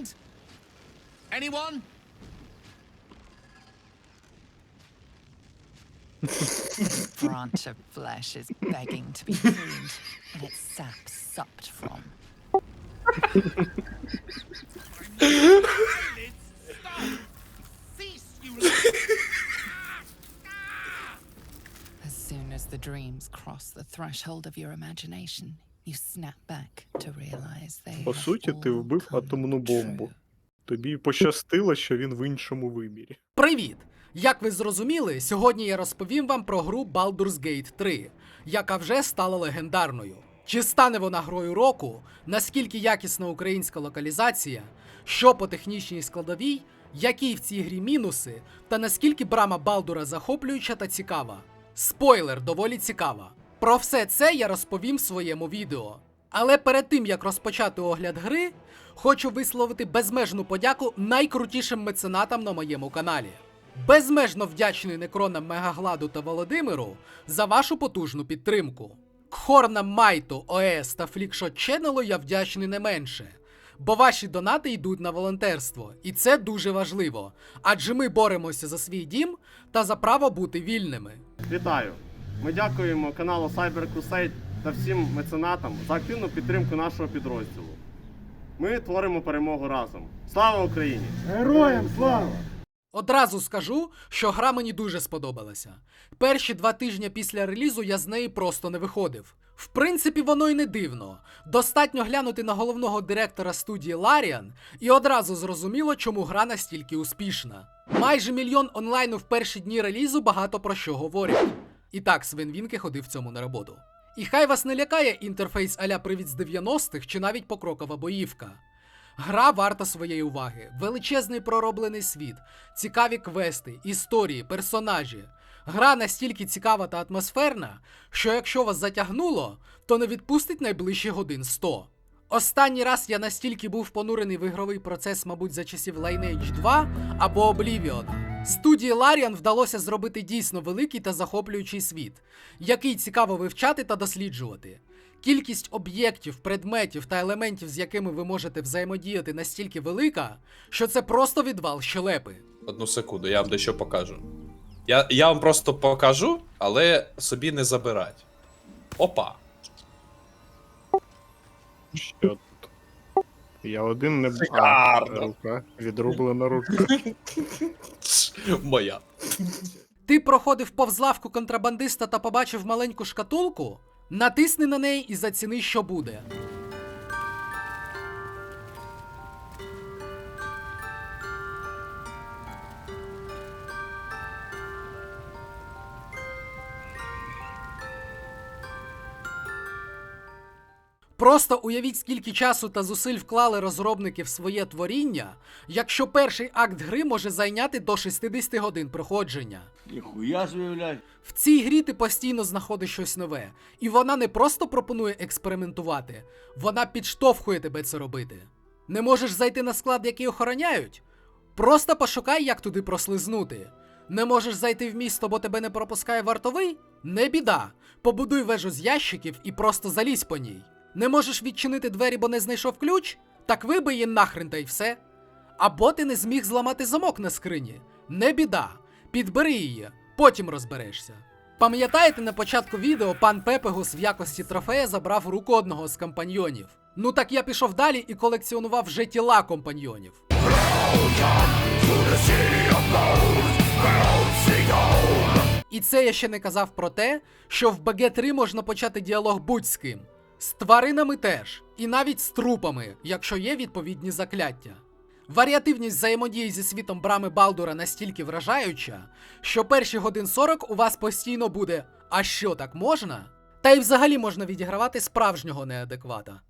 hand? Anyone? branch of flesh is begging to be pruned and its sap supped from. As soon as the dreams cross the threshold of your imagination, you snap back to realize they По суті, ти вбив атомну бомбу. Тобі пощастило, що він в іншому вимірі. Привіт! Як ви зрозуміли, сьогодні я розповім вам про гру Baldur's Gate 3, яка вже стала легендарною. Чи стане вона грою року, наскільки якісна українська локалізація, що по технічній складовій, які в цій грі мінуси, та наскільки брама Балдура захоплююча та цікава. Спойлер доволі цікава. Про все це я розповім в своєму відео. Але перед тим як розпочати огляд гри, хочу висловити безмежну подяку найкрутішим меценатам на моєму каналі. Безмежно вдячний некронам Мегагладу та Володимиру за вашу потужну підтримку. Хорнам Майту, ОС та Флікшот Ченнелу я вдячний не менше. Бо ваші донати йдуть на волонтерство, і це дуже важливо. Адже ми боремося за свій дім та за право бути вільними. Вітаю! Ми дякуємо каналу Cyber Crusade та всім меценатам за активну підтримку нашого підрозділу. Ми творимо перемогу разом. Слава Україні! Героям слава! Одразу скажу, що гра мені дуже сподобалася. Перші два тижні після релізу я з неї просто не виходив. В принципі, воно й не дивно. Достатньо глянути на головного директора студії Ларіан, і одразу зрозуміло, чому гра настільки успішна. Майже мільйон онлайну в перші дні релізу багато про що говорять. І так, Свен Вінке ходив цьому на роботу. І хай вас не лякає інтерфейс аля привід з 90-х чи навіть покрокова боївка. Гра варта своєї уваги, величезний пророблений світ, цікаві квести, історії, персонажі. Гра настільки цікава та атмосферна, що якщо вас затягнуло, то не відпустить найближчі годин 100. Останній раз я настільки був понурений в ігровий процес, мабуть, за часів Lineage 2 або Oblivion. Студії Larian вдалося зробити дійсно великий та захоплюючий світ, який цікаво вивчати та досліджувати. Кількість об'єктів, предметів та елементів, з якими ви можете взаємодіяти, настільки велика, що це просто відвал щелепи. Одну секунду, я вам дещо покажу. Я, я вам просто покажу, але собі не забирать. Опа. Що? Я один не Шикарно. А, рука. Відрублена рука. Моя. Ти проходив повз лавку контрабандиста та побачив маленьку шкатулку? Натисни на неї і заціни, що буде. Просто уявіть, скільки часу та зусиль вклали розробники в своє творіння, якщо перший акт гри може зайняти до 60 годин проходження. Ніхуя собі. В цій грі ти постійно знаходиш щось нове, і вона не просто пропонує експериментувати, вона підштовхує тебе це робити. Не можеш зайти на склад, який охороняють? Просто пошукай, як туди прослизнути. Не можеш зайти в місто, бо тебе не пропускає вартовий? Не біда. Побудуй вежу з ящиків і просто залізь по ній. Не можеш відчинити двері, бо не знайшов ключ? Так вибий її нахрен та й все. Або ти не зміг зламати замок на скрині. Не біда. Підбери її, потім розберешся. Пам'ятаєте, на початку відео пан Пепегус в якості трофея забрав руку одного з компаньйонів. Ну так я пішов далі і колекціонував вже тіла компаньйонів. І це я ще не казав про те, що в БГ3 можна почати діалог будь з ким. З тваринами теж, і навіть з трупами, якщо є відповідні закляття. Варіативність взаємодії зі світом брами Балдура настільки вражаюча, що перші годин 40 у вас постійно буде А що так можна? Та й взагалі можна відігравати справжнього неадеквата.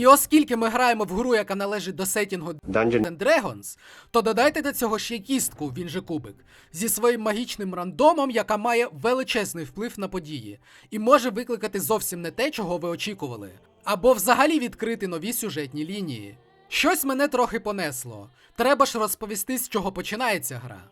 І оскільки ми граємо в гру, яка належить до сетінгу Dungeon and Dragons, то додайте до цього ще кістку, він же кубик, зі своїм магічним рандомом, яка має величезний вплив на події, і може викликати зовсім не те, чого ви очікували, або взагалі відкрити нові сюжетні лінії. Щось мене трохи понесло. Треба ж розповісти, з чого починається гра.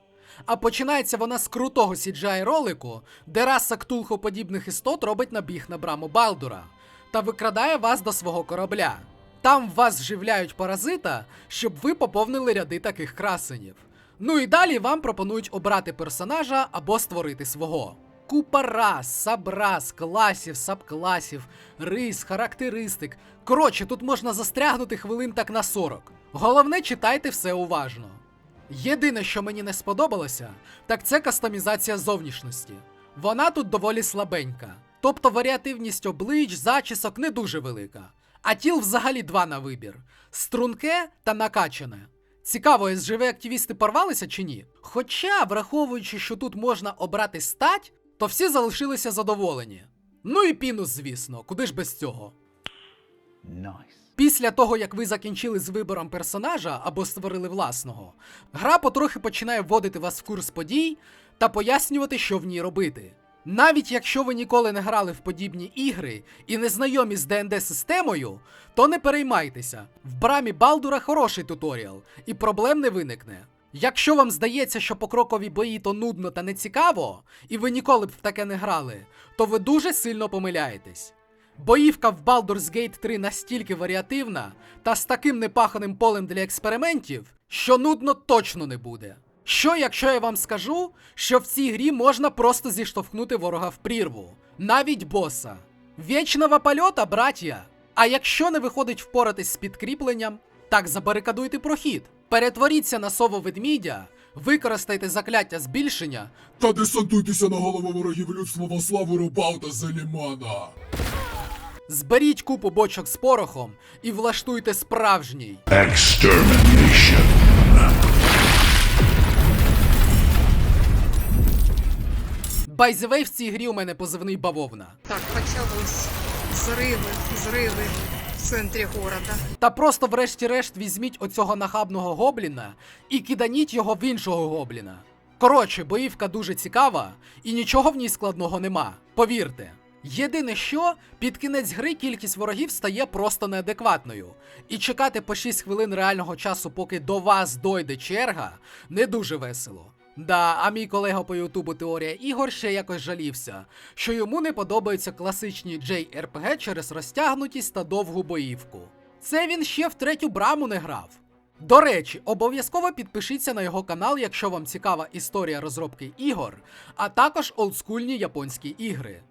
А починається вона з крутого CGI ролику, де раса ктулхоподібних істот робить набіг на браму Балдура та викрадає вас до свого корабля. Там вас вживляють паразита, щоб ви поповнили ряди таких красенів. Ну і далі вам пропонують обрати персонажа або створити свого. Купа рас, сабрас, класів, сабкласів, рис, характеристик. Коротше, тут можна застрягнути хвилин так на 40. Головне, читайте все уважно. Єдине, що мені не сподобалося, так це кастомізація зовнішності. Вона тут доволі слабенька. Тобто варіативність облич, зачісок не дуже велика. А тіл взагалі два на вибір: струнке та накачане. Цікаво, СЖВ активісти порвалися чи ні? Хоча, враховуючи, що тут можна обрати стать, то всі залишилися задоволені. Ну і пінус, звісно, куди ж без цього. Після того, як ви закінчили з вибором персонажа або створили власного, гра потрохи починає вводити вас в курс подій та пояснювати, що в ній робити. Навіть якщо ви ніколи не грали в подібні ігри і не знайомі з ДНД системою, то не переймайтеся. В брамі Балдура хороший туторіал, і проблем не виникне. Якщо вам здається, що покрокові бої то нудно та нецікаво, і ви ніколи б в таке не грали, то ви дуже сильно помиляєтесь. Боївка в Baldur's Gate 3 настільки варіативна та з таким непаханим полем для експериментів, що нудно точно не буде. Що, якщо я вам скажу, що в цій грі можна просто зіштовхнути ворога в прірву, навіть боса. Вічного польота, браття! А якщо не виходить впоратись з підкріпленням, так забарикадуйте прохід. Перетворіться на сову ведмідя, використайте закляття збільшення Та десантуйтеся на голову ворогів людства во славу Рубалта Зелімана. Зберіть купу бочок з порохом і влаштуйте справжній. Extermination. Байзевей в цій грі у мене позивний бавовна. Так, почалось. Зриви, зриви в центрі города. Та просто врешті-решт візьміть оцього нахабного гобліна і киданіть його в іншого гобліна. Коротше, боївка дуже цікава і нічого в ній складного нема. Повірте. Єдине що, під кінець гри кількість ворогів стає просто неадекватною. І чекати по 6 хвилин реального часу, поки до вас дойде черга, не дуже весело. Да, а мій колега по Ютубу Теорія ігор ще якось жалівся, що йому не подобаються класичні JRPG через розтягнутість та довгу боївку. Це він ще в третю браму не грав. До речі, обов'язково підпишіться на його канал, якщо вам цікава історія розробки ігор, а також олдскульні японські ігри.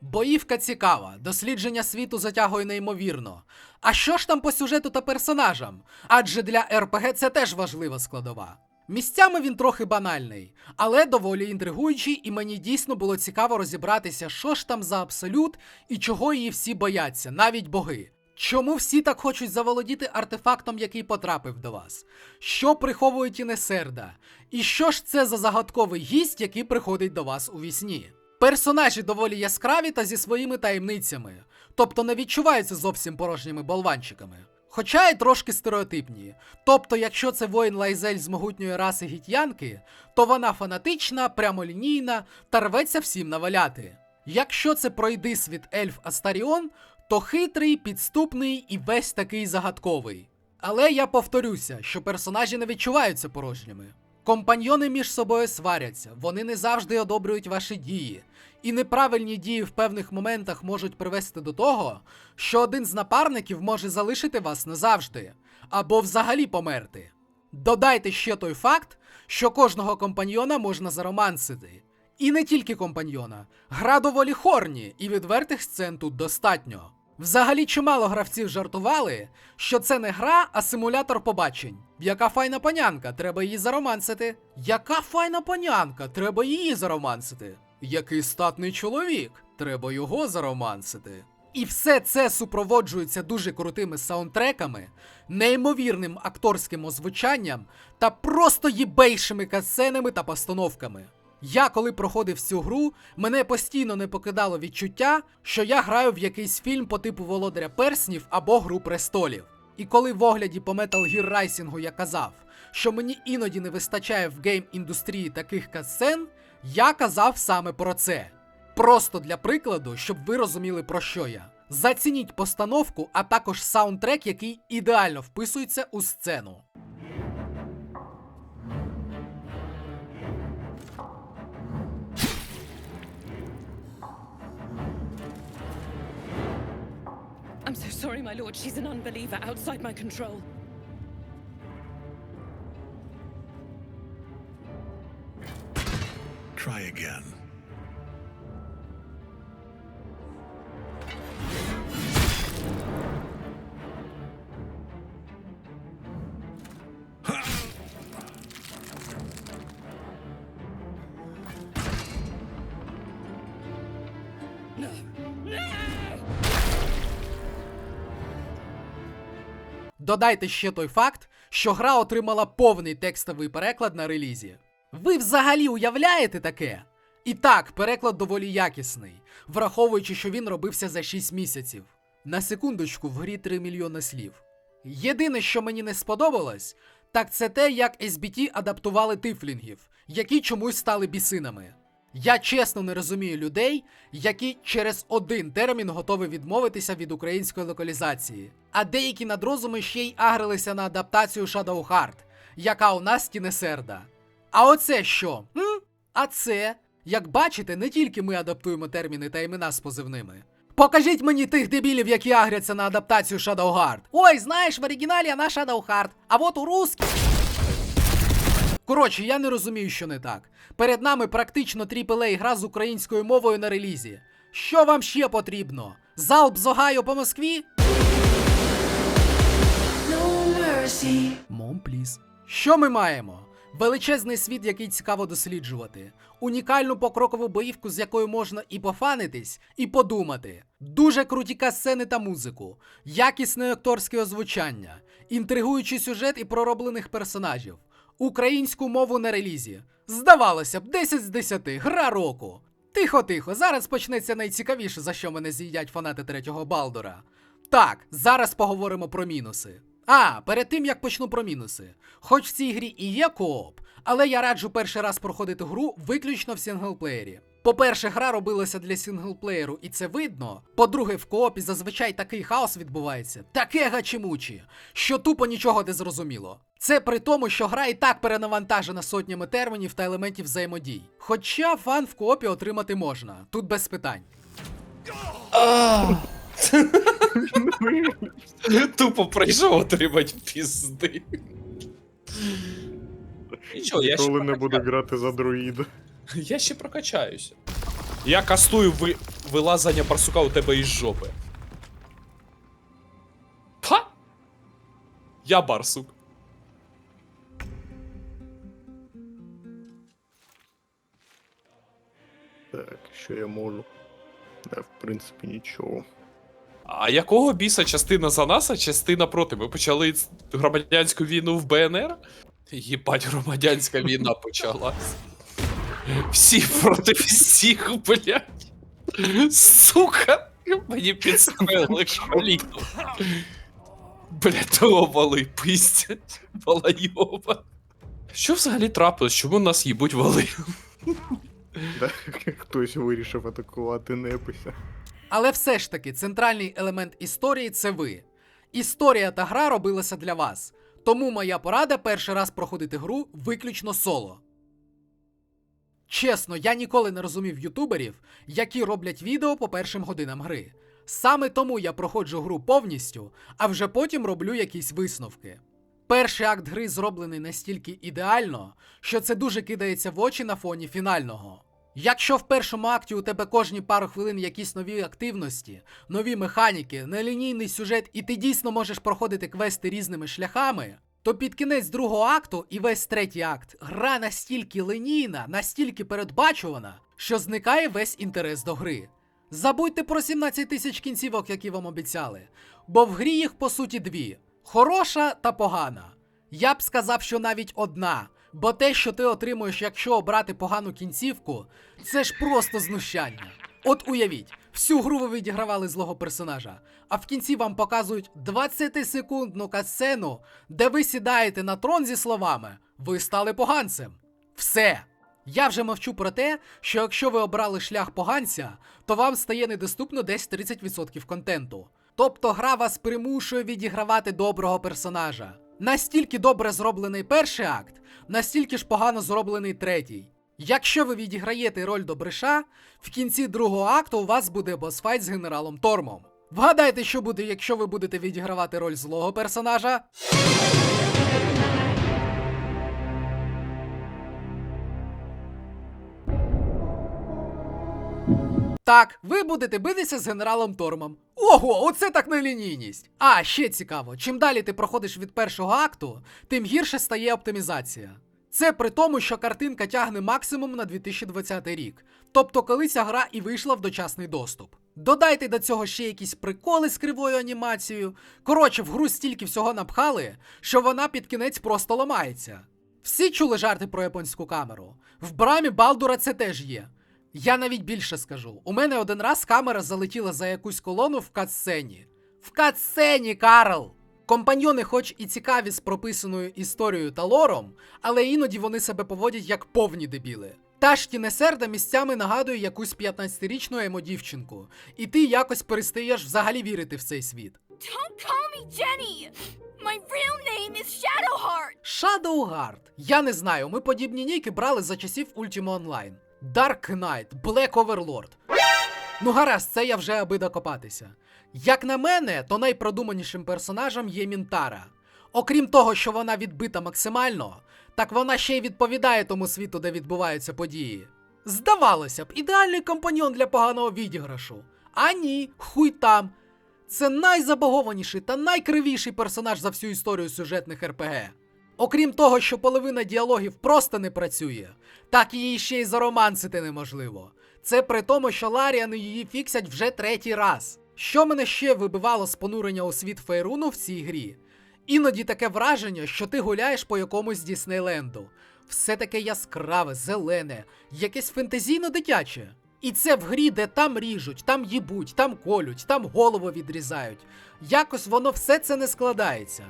Боївка цікава, дослідження світу затягує неймовірно. А що ж там по сюжету та персонажам? Адже для РПГ це теж важлива складова. Місцями він трохи банальний, але доволі інтригуючий, і мені дійсно було цікаво розібратися, що ж там за абсолют і чого її всі бояться, навіть боги. Чому всі так хочуть заволодіти артефактом, який потрапив до вас? Що приховує Тінесерда? І що ж це за загадковий гість, який приходить до вас у вісні? Персонажі доволі яскраві та зі своїми таємницями, тобто не відчуваються зовсім порожніми болванчиками. Хоча й трошки стереотипні. Тобто, якщо це воїн Лайзель з могутньої раси гітянки, то вона фанатична, прямолінійна та рветься всім наваляти. Якщо це пройди світ ельф Астаріон, то хитрий, підступний і весь такий загадковий. Але я повторюся, що персонажі не відчуваються порожніми. Компаньйони між собою сваряться, вони не завжди одобрюють ваші дії, і неправильні дії в певних моментах можуть привести до того, що один з напарників може залишити вас назавжди, або взагалі померти. Додайте ще той факт, що кожного компаньйона можна заромансити. І не тільки компаньйона, гра доволі хорні, і відвертих сцен тут достатньо. Взагалі чимало гравців жартували, що це не гра, а симулятор побачень. Яка файна панянка, треба її заромансити. Яка файна панянка, треба її заромансити. Який статний чоловік, треба його заромансити. І все це супроводжується дуже крутими саундтреками, неймовірним акторським озвучанням та просто їбейшими касценами та постановками. Я, коли проходив цю гру, мене постійно не покидало відчуття, що я граю в якийсь фільм по типу Володаря Перснів або Гру престолів. І коли в огляді по Metal Gear Rising я казав, що мені іноді не вистачає в гейм-індустрії таких касцен, я казав саме про це. Просто для прикладу, щоб ви розуміли, про що я. Зацініть постановку, а також саундтрек, який ідеально вписується у сцену. I'm so sorry, my lord. She's an unbeliever outside my control. Try again. Додайте ще той факт, що гра отримала повний текстовий переклад на релізі. Ви взагалі уявляєте таке? І так, переклад доволі якісний, враховуючи, що він робився за 6 місяців. На секундочку, в грі 3 мільйони слів. Єдине, що мені не сподобалось, так це те, як SBT адаптували тифлінгів, які чомусь стали бісинами. Я чесно не розумію людей, які через один термін готові відмовитися від української локалізації. А деякі надрозуми ще й агрилися на адаптацію Shadow Heart, яка у нас тінесерда. А оце що? М? А це, як бачите, не тільки ми адаптуємо терміни та імена з позивними. Покажіть мені тих дебілів, які агряться на адаптацію Shadow Heart. Ой, знаєш, в оригіналі вона Shadow Heart, а от у русській Коротше, я не розумію, що не так. Перед нами практично AAA гра з українською мовою на релізі. Що вам ще потрібно? Залп з Огайо по Москві? Мом, пліз. Що ми маємо? Величезний світ, який цікаво досліджувати. Унікальну покрокову боївку, з якою можна і пофанитись, і подумати. Дуже круті касцени та музику, якісне акторське озвучання, інтригуючий сюжет і пророблених персонажів. Українську мову на релізі. Здавалося б, 10 з 10, гра року. Тихо, тихо, зараз почнеться найцікавіше, за що мене з'їдять фанати третього Балдора. Так, зараз поговоримо про мінуси. А, перед тим як почну про мінуси. Хоч в цій грі і є кооп, але я раджу перший раз проходити гру виключно в сінглплеєрі. По-перше, гра робилася для сінглплеєру, і це видно. По-друге, в коопі зазвичай такий хаос відбувається, таке гачимучі, що тупо нічого не зрозуміло. Це при тому, що гра і так перенавантажена сотнями термінів та елементів взаємодій. Хоча фан в коопі отримати можна, тут без питань. Тупо прийшов отримати пізди. Нічого, я ще, Ніколи не прокачаю. буду грати за друїда. я ще прокачаюся. Я кастую ви... вилазання барсука у тебе із жопи. Ха! Я барсук. Так, що я можу? Да, в принципі, нічого. А якого біса частина за нас, а частина проти? Ми почали громадянську війну в БНР? Єбать, громадянська війна почалась. Всі проти всіх, блядь. Сука! Мені підстроїли шаліну. Блядь, того вали пиздять. Валайоба. Що взагалі трапилось? Чому нас їбуть вали? Хтось вирішив атакувати Непися. Але все ж таки, центральний елемент історії це ви. Історія та гра робилася для вас. Тому моя порада перший раз проходити гру виключно соло. Чесно, я ніколи не розумів ютуберів, які роблять відео по першим годинам гри. Саме тому я проходжу гру повністю, а вже потім роблю якісь висновки. Перший акт гри зроблений настільки ідеально, що це дуже кидається в очі на фоні фінального. Якщо в першому акті у тебе кожні пару хвилин якісь нові активності, нові механіки, нелінійний сюжет, і ти дійсно можеш проходити квести різними шляхами, то під кінець другого акту і весь третій акт гра настільки лінійна, настільки передбачувана, що зникає весь інтерес до гри. Забудьте про 17 тисяч кінцівок, які вам обіцяли, бо в грі їх по суті дві: хороша та погана. Я б сказав, що навіть одна. Бо те, що ти отримуєш, якщо обрати погану кінцівку, це ж просто знущання. От уявіть, всю гру ви відігравали злого персонажа, а в кінці вам показують 20-секундну катсцену, де ви сідаєте на трон зі словами Ви стали поганцем. Все. Я вже мовчу про те, що якщо ви обрали шлях поганця, то вам стає недоступно десь 30% контенту. Тобто гра вас примушує відігравати доброго персонажа. Настільки добре зроблений перший акт, настільки ж погано зроблений третій. Якщо ви відіграєте роль добриша, в кінці другого акту у вас буде босфайт з генералом Тормом. Вгадайте, що буде, якщо ви будете відігравати роль злого персонажа. Так, ви будете битися з генералом Тормом. Ого, оце так нелінійність. А, ще цікаво, чим далі ти проходиш від першого акту, тим гірше стає оптимізація. Це при тому, що картинка тягне максимум на 2020 рік, тобто коли ця гра і вийшла в дочасний доступ. Додайте до цього ще якісь приколи з кривою анімацією. Коротше, в гру стільки всього напхали, що вона під кінець просто ламається. Всі чули жарти про японську камеру. В брамі Балдура це теж є. Я навіть більше скажу. У мене один раз камера залетіла за якусь колону в катсцені. В катсцені, Карл! Компаньйони, хоч і цікаві з прописаною історією та лором, але іноді вони себе поводять як повні дебіли. Та ж Тінесерда місцями нагадує якусь 15-річну емо-дівчинку, і ти якось перестаєш взагалі вірити в цей світ. Don't call me Jenny! My real name is Shadowheart! Shadowheart. Я не знаю, ми подібні ніки брали за часів Ultima Online. Dark Knight, Black Overlord. Ну гаразд, це я вже аби докопатися. Як на мене, то найпродуманішим персонажем є Мінтара. Окрім того, що вона відбита максимально, так вона ще й відповідає тому світу, де відбуваються події. Здавалося б, ідеальний компаньон для поганого відіграшу. А ні, хуй там. Це найзабагованіший та найкривіший персонаж за всю історію сюжетних РПГ. Окрім того, що половина діалогів просто не працює, так її ще й заромансити неможливо. Це при тому, що Ларіани її фіксять вже третій раз. Що мене ще вибивало з понурення у світ Фейруну в цій грі? Іноді таке враження, що ти гуляєш по якомусь Діснейленду. Все таке яскраве, зелене, якесь фентезійно дитяче. І це в грі, де там ріжуть, там їбуть, там колють, там голову відрізають. Якось воно все це не складається.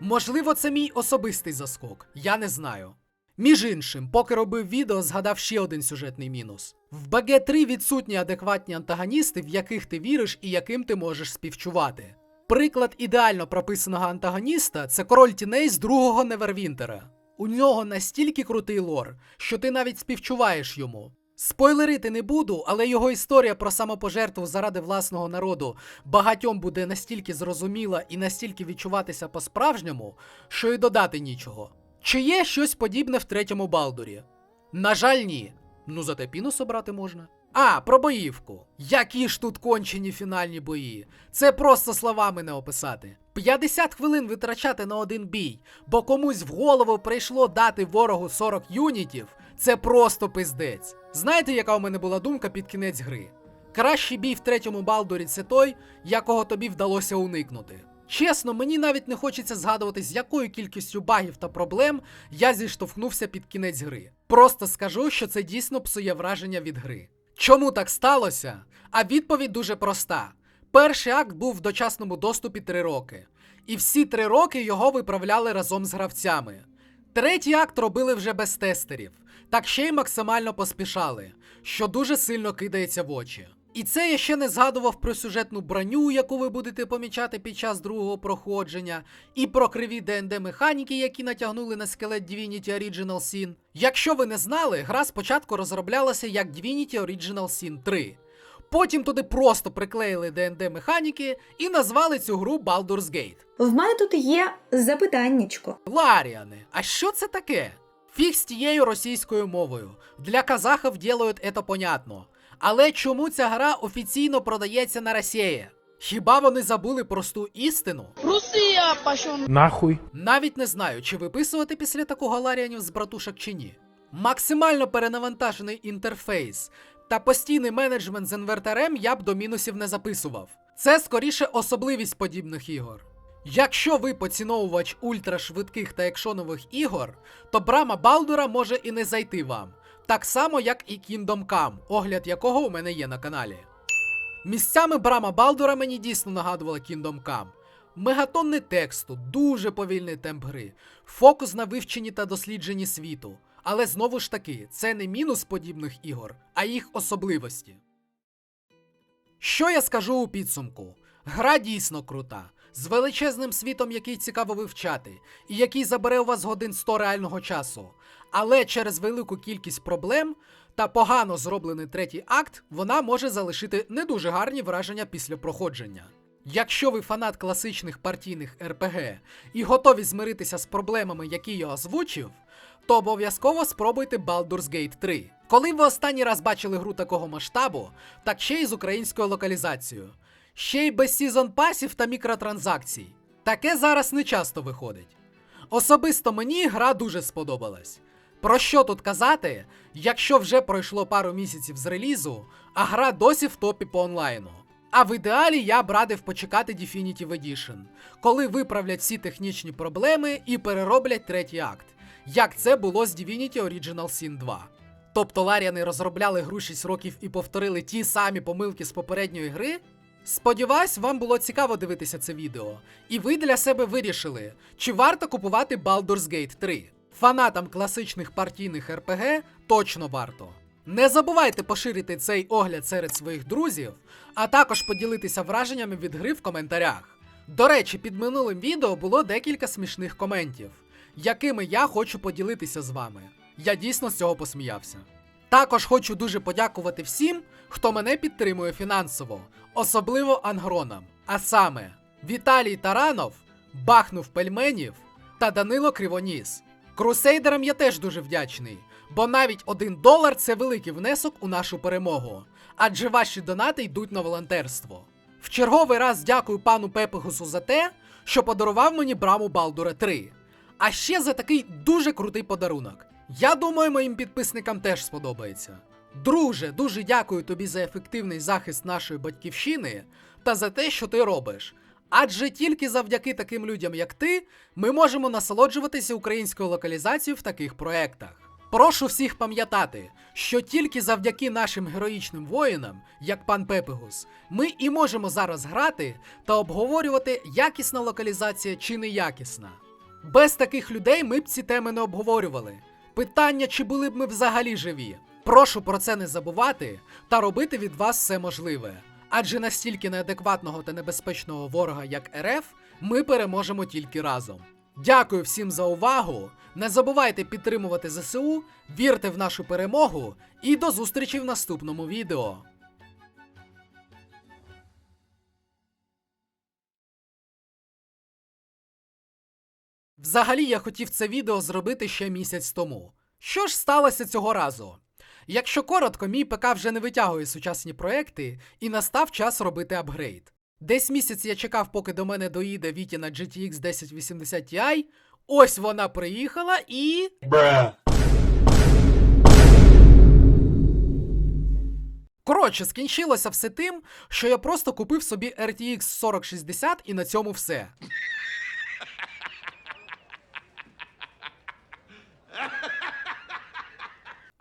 Можливо, це мій особистий заскок, я не знаю. Між іншим, поки робив відео, згадав ще один сюжетний мінус. В БГ 3 відсутні адекватні антагоністи, в яких ти віриш і яким ти можеш співчувати. Приклад ідеально прописаного антагоніста це король тіней з другого Невервінтера. У нього настільки крутий лор, що ти навіть співчуваєш йому. Спойлерити не буду, але його історія про самопожертву заради власного народу багатьом буде настільки зрозуміла і настільки відчуватися по-справжньому, що й додати нічого. Чи є щось подібне в третьому Балдурі? На жаль, ні. Ну зате пінус обрати можна. А, про боївку. Які ж тут кончені фінальні бої. Це просто словами не описати. 50 хвилин витрачати на один бій, бо комусь в голову прийшло дати ворогу 40 юнітів. Це просто пиздець. Знаєте, яка у мене була думка під кінець гри? Кращий бій в третьому Балдурі це той, якого тобі вдалося уникнути. Чесно, мені навіть не хочеться згадувати, з якою кількістю багів та проблем я зіштовхнувся під кінець гри. Просто скажу, що це дійсно псує враження від гри. Чому так сталося? А відповідь дуже проста. Перший акт був в дочасному доступі 3 роки, і всі 3 роки його виправляли разом з гравцями. Третій акт робили вже без тестерів, так ще й максимально поспішали, що дуже сильно кидається в очі. І це я ще не згадував про сюжетну броню, яку ви будете помічати під час другого проходження, і про криві ДНД механіки, які натягнули на скелет Divinity Original Sin. Якщо ви не знали, гра спочатку розроблялася як Divinity Original Sin 3. Потім туди просто приклеїли ДНД механіки і назвали цю гру Baldur's Gate. В мене тут є запитаннячко. Ларіани, а що це таке? Фіг з тією російською мовою. Для казахів ділають это понятно. Але чому ця гра офіційно продається на Росії? Хіба вони забули просту істину? Нахуй. Навіть не знаю, чи виписувати після такого ларіанів з братушок чи ні. Максимально перенавантажений інтерфейс та постійний менеджмент з інвертарем я б до мінусів не записував. Це скоріше особливість подібних ігор. Якщо ви поціновувач ультрашвидких та екшонових ігор, то брама Балдура може і не зайти вам, так само як і Kingdom Come, огляд якого у мене є на каналі. Місцями брама Балдура мені дійсно нагадувала Kingdom Come. Мегатонни тексту, дуже повільний темп гри, фокус на вивченні та дослідженні світу. Але знову ж таки, це не мінус подібних ігор, а їх особливості. Що я скажу у підсумку? Гра дійсно крута, з величезним світом, який цікаво вивчати, і який забере у вас годин 100 реального часу. Але через велику кількість проблем та погано зроблений третій акт, вона може залишити не дуже гарні враження після проходження. Якщо ви фанат класичних партійних РПГ і готові змиритися з проблемами, які я озвучив, то обов'язково спробуйте Baldur's Gate 3. Коли ви останній раз бачили гру такого масштабу, так ще й з українською локалізацією, ще й без сезон пасів та мікротранзакцій. Таке зараз не часто виходить. Особисто мені гра дуже сподобалась. Про що тут казати, якщо вже пройшло пару місяців з релізу, а гра досі в топі по онлайну. А в ідеалі я б радив почекати Definitive Edition, коли виправлять всі технічні проблеми і перероблять третій акт, як це було з Divinity Original Sin 2. Тобто Ларіани розробляли гру 6 років і повторили ті самі помилки з попередньої гри? Сподіваюсь, вам було цікаво дивитися це відео, і ви для себе вирішили, чи варто купувати Baldur's Gate 3. Фанатам класичних партійних РПГ точно варто. Не забувайте поширити цей огляд серед своїх друзів, а також поділитися враженнями від гри в коментарях. До речі, під минулим відео було декілька смішних коментів, якими я хочу поділитися з вами. Я дійсно з цього посміявся. Також хочу дуже подякувати всім, хто мене підтримує фінансово, особливо ангронам. А саме Віталій Таранов, Бахнув Пельменів та Данило Кривоніс. Крусейдерам я теж дуже вдячний, бо навіть один долар це великий внесок у нашу перемогу, адже ваші донати йдуть на волонтерство. В черговий раз дякую пану Пепегусу за те, що подарував мені браму Балдура 3. А ще за такий дуже крутий подарунок. Я думаю, моїм підписникам теж сподобається. Друже, дуже дякую тобі за ефективний захист нашої батьківщини та за те, що ти робиш. Адже тільки завдяки таким людям, як ти, ми можемо насолоджуватися українською локалізацією в таких проектах. Прошу всіх пам'ятати, що тільки завдяки нашим героїчним воїнам, як пан Пепегус, ми і можемо зараз грати та обговорювати, якісна локалізація чи неякісна. Без таких людей ми б ці теми не обговорювали. Питання, чи були б ми взагалі живі. Прошу про це не забувати та робити від вас все можливе. Адже настільки неадекватного та небезпечного ворога, як РФ, ми переможемо тільки разом. Дякую всім за увагу. Не забувайте підтримувати ЗСУ, вірте в нашу перемогу і до зустрічі в наступному відео. Взагалі я хотів це відео зробити ще місяць тому. Що ж сталося цього разу? Якщо коротко, мій ПК вже не витягує сучасні проекти, і настав час робити апгрейд. Десь місяць я чекав, поки до мене доїде Вітіна GTX 1080 Ti. Ось вона приїхала і. Коротше, скінчилося все тим, що я просто купив собі RTX 4060 і на цьому все.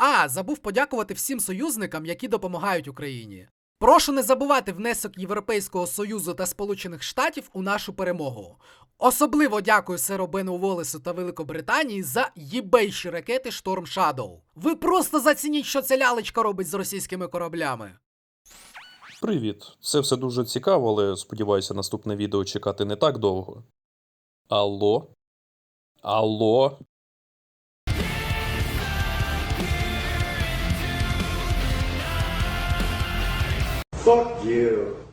А, забув подякувати всім союзникам, які допомагають Україні. Прошу не забувати внесок Європейського Союзу та Сполучених Штатів у нашу перемогу. Особливо дякую Серу Бену Волесу та Великобританії за їбейші ракети Storm Shadow. Ви просто зацініть, що ця лялечка робить з російськими кораблями. Привіт. Це все дуже цікаво, але сподіваюся, наступне відео чекати не так довго. Алло? Алло? Fuck you.